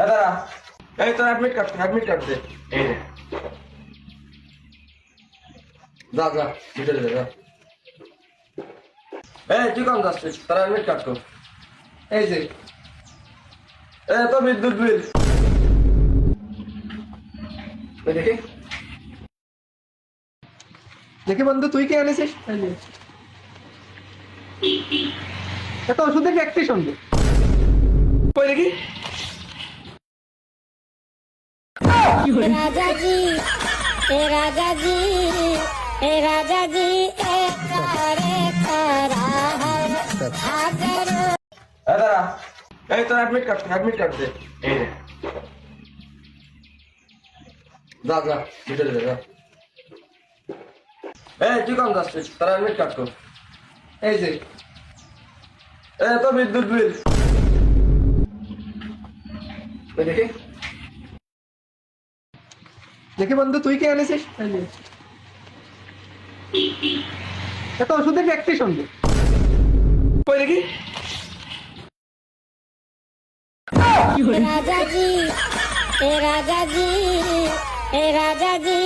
এই তোর admit card admit card দে। যা যা, ভিতরে যা এই তুই কোন যাচ্ছিস? তোর অ্যাডমিট কার্ড কর এই যে। এ তো বিদ্যুৎ বিল। দেখি। দেখি বন্ধু, তুই কি এনেছিস? এত ওষুধের একটি সঙ্গে কই দেখি? राजा जी ए राजा जी ए राजा जी ए करे करा है। हाजर ए तो एडमिट कर एडमिट कर दे। ए जा जा इधर जा ए जी कौन दस तेरा एडमिट कर को ए, जी। ए तो विद्युत बिल देखिए। দেখি বন্ধু তুই কে এনেছিস? এত ওষুধের একটি সঙ্গে কই দেখি? রাজাজি এ রাজাজি এ রাজাজি।